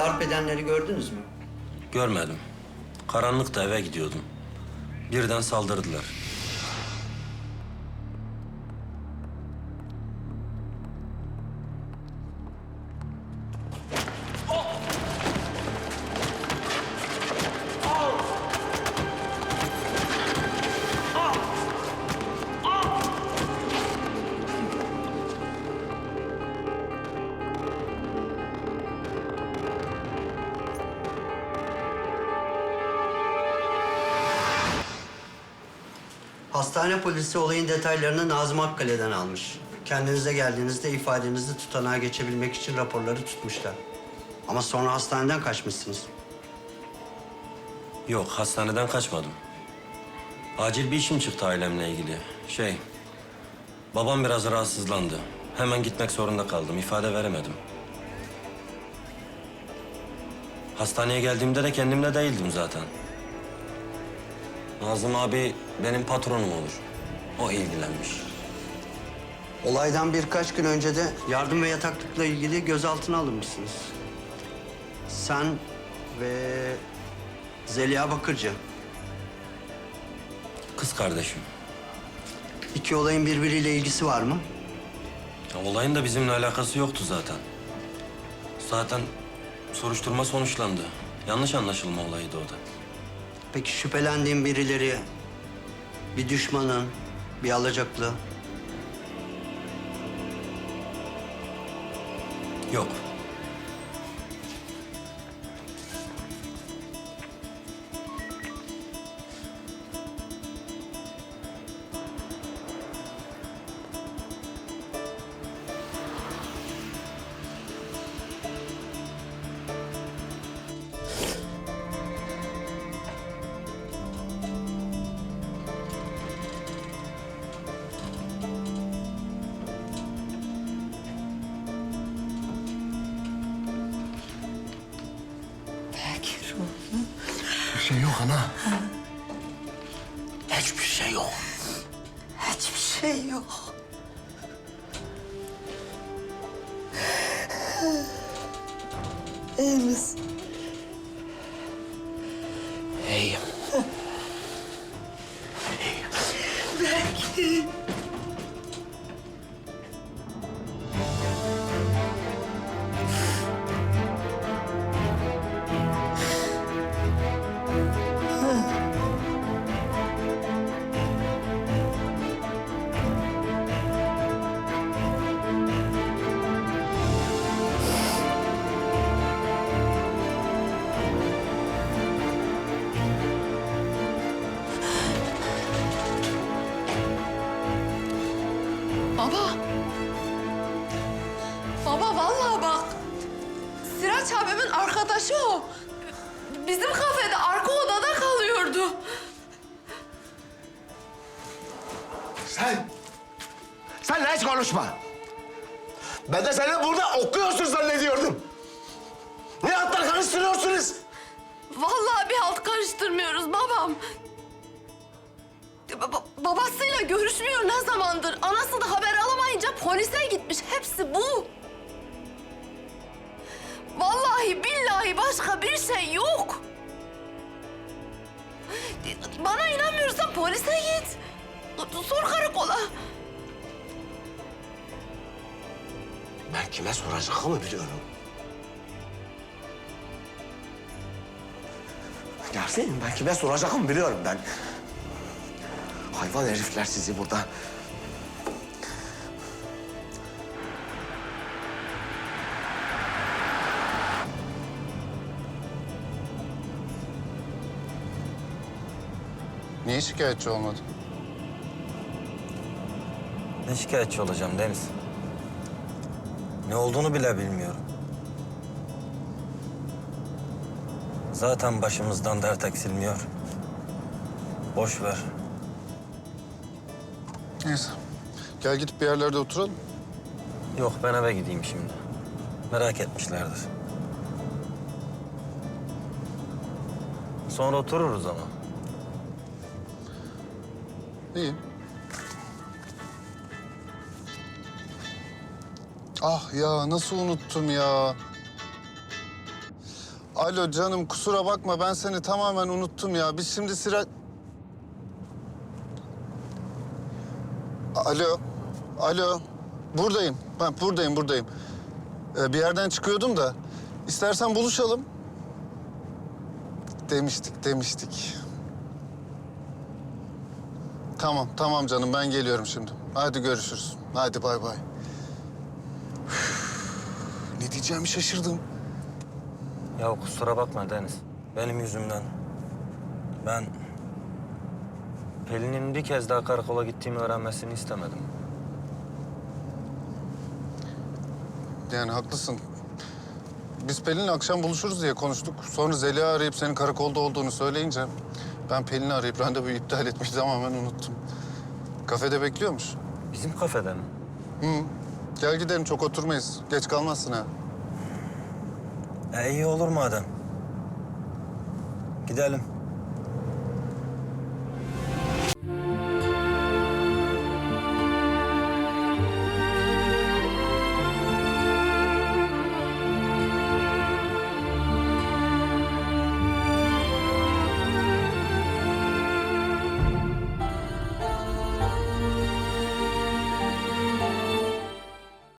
darp edenleri gördünüz mü? Görmedim. Karanlıkta eve gidiyordum. Birden saldırdılar. Hastane polisi olayın detaylarını Nazım Akkale'den almış. Kendinize geldiğinizde ifadenizi tutanağa geçebilmek için raporları tutmuşlar. Ama sonra hastaneden kaçmışsınız. Yok, hastaneden kaçmadım. Acil bir işim çıktı ailemle ilgili. Şey, babam biraz rahatsızlandı. Hemen gitmek zorunda kaldım. İfade veremedim. Hastaneye geldiğimde de kendimde değildim zaten. Nazım abi benim patronum olur. O ilgilenmiş. Olaydan birkaç gün önce de yardım ve yataklıkla ilgili gözaltına alınmışsınız. Sen ve Zeliha Bakırcı. Kız kardeşim. İki olayın birbiriyle ilgisi var mı? Ya, olayın da bizimle alakası yoktu zaten. Zaten soruşturma sonuçlandı. Yanlış anlaşılma olayıydı o da. Peki şüphelendiğin birileri, bir düşmanın, bir alacaklı, Yok. Şey yok ana. Hiçbir şey yok. Hiçbir şey yok. İyi misin? İyiyim. Bekir. Baba. Baba vallahi bak. Siraç abimin arkadaşı o. Bizim kafede arka odada kalıyordu. Sen, sen hiç konuşma. Ben de seni burada okuyorsun zannediyordum. Ne hatlar karıştırıyorsunuz? Vallahi bir halt karıştırmıyoruz babam. Ba- babasıyla görüşmüyor ne zamandır. Anası da haber alamayınca polise gitmiş. Hepsi bu. Vallahi billahi başka bir şey yok. Bana inanmıyorsan polise git. Sor karakola. Ben kime soracağımı biliyorum. Yasemin ben kime soracağımı biliyorum ben. Hayvan herifler sizi burada. Niye şikayetçi olmadın? Ne şikayetçi olacağım Deniz? Ne olduğunu bile bilmiyorum. Zaten başımızdan dert eksilmiyor. Boş ver. Neyse. Gel gidip bir yerlerde oturalım. Yok ben eve gideyim şimdi. Merak etmişlerdir. Sonra otururuz ama. İyi. Ah ya nasıl unuttum ya. Alo canım kusura bakma ben seni tamamen unuttum ya. Biz şimdi sıra... Alo. Alo. Buradayım. Ben buradayım buradayım. Ee, bir yerden çıkıyordum da. İstersen buluşalım. Demiştik demiştik. Tamam tamam canım ben geliyorum şimdi. Hadi görüşürüz. Hadi bay bay. Ne diyeceğimi şaşırdım. Ya kusura bakma Deniz. Benim yüzümden. Ben Pelin'in bir kez daha karakola gittiğimi öğrenmesini istemedim. Yani haklısın. Biz Pelin'le akşam buluşuruz diye konuştuk. Sonra Zeliha arayıp senin karakolda olduğunu söyleyince... ...ben Pelin'i arayıp randevuyu iptal etmeyi tamamen unuttum. Kafede bekliyormuş. Bizim kafede mi? Hı. Gel gidelim çok oturmayız. Geç kalmazsın ha. E iyi olur madem. Gidelim.